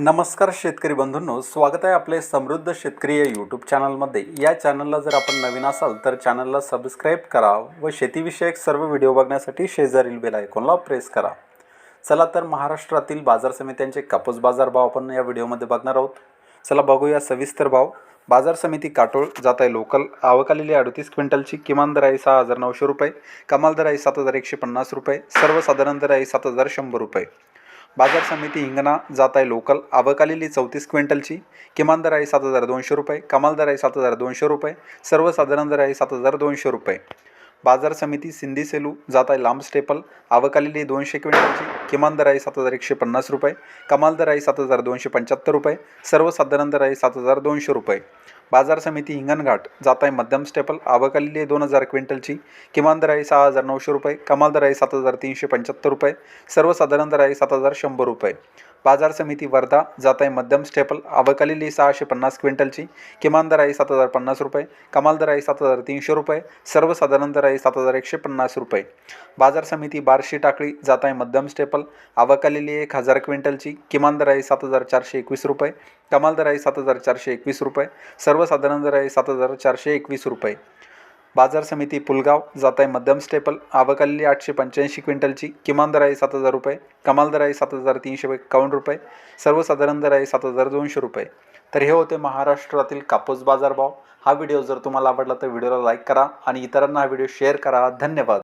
नमस्कार शेतकरी बंधूंनो स्वागत आहे आपले समृद्ध शेतकरी या यूट्यूब चॅनलमध्ये या चॅनलला जर आपण नवीन असाल तर चॅनलला सबस्क्राईब करा व शेतीविषयक सर्व व्हिडिओ बघण्यासाठी शेजारील बेल आयकॉनला प्रेस करा. चला तर महाराष्ट्रातील बाजार समित्यांचे कापूस बाजार भाव आपण या व्हिडिओमध्ये बघणार आहोत. चला बघूया सविस्तर भाव. बाजार समिती काटोळ जात आहे लोकल आवक आलेली अडतीस क्विंटलची. किमान दर आहे सहा हजार नऊशे रुपये. कमाल दर आहे सात हजार एकशे पन्नास रुपये. सर्वसाधारण दर आहे सात हजार शंभर रुपये. बाजार समिती हिंगणा जात आहे लोकल. आवक आलेली चौतीस क्विंटलची. किमान दर आहे सात हजार दोनशे रुपये. कमाल दर आहे सात हजार दोनशे रुपये. सर्वसाधारण दर आहे सात हजार दोनशे रुपये. बाजार समिती सिंधी सेलू जात आहे लांब स्टेपल. आवक आलेली दोनशे क्विंटलची. किमान दर आहे सात हजार एकशे पन्नास रुपये. कमाल दर आहे सात हजार दोनशे पंच्याहत्तर रुपये. सर्वसाधारण दर आहे सात हजार दोनशे रुपये. बाजार समिती हिंगणघाट जात आहे मध्यम स्टेपल आवक आहे दोन हजार क्विंटलची. किमान दर आहे सहा हजार नऊशे रुपये कमाल दर आहे सात हजार तीनशे पंच्याहत्तर रुपये सर्वसाधारण दर आहे सात हजार शंभर रुपये. बाजार समिती वर्धा जात आहे मध्यम स्टेपल. आवक सहाशे पन्नास क्विंटलची. किमान दर आहे सात हजार पन्नास रुपये. कमाल दर आहे सात हजार तीनशे रुपये. सर्वसाधारण दर आहे सात हजार एकशे पन्नास रुपये. बाजार समिती बारशी टाकळी जात आहे मध्यम स्टेपल. आवक एक हजार क्विंटलची. किमान दर आहे सात हजार चारशे एकवीस रुपये. कमाल दर आहे सात हजार चारशे एकवीस रुपये. सर्वसाधारण दर आहे सात हजार चारशे एकवीस रुपये. बाजार समिती पुलगाव जात आहे मध्यम स्टेपल आवकल्ली आठशे पंच्याऐंशी क्विंटलची किमान दर आहे सात हजार रुपये कमाल दर आहे सात हजार तीनशे एकावन्न रुपये सर्वसाधारण दर आहे सात हजार दोनशे रुपये. तर हे होते महाराष्ट्रातील कापूस बाजारभाव. हा व्हिडिओ जर तुम्हाला आवडला तर व्हिडिओला लाईक करा आणि इतरांना हा व्हिडिओ शेअर करा. धन्यवाद.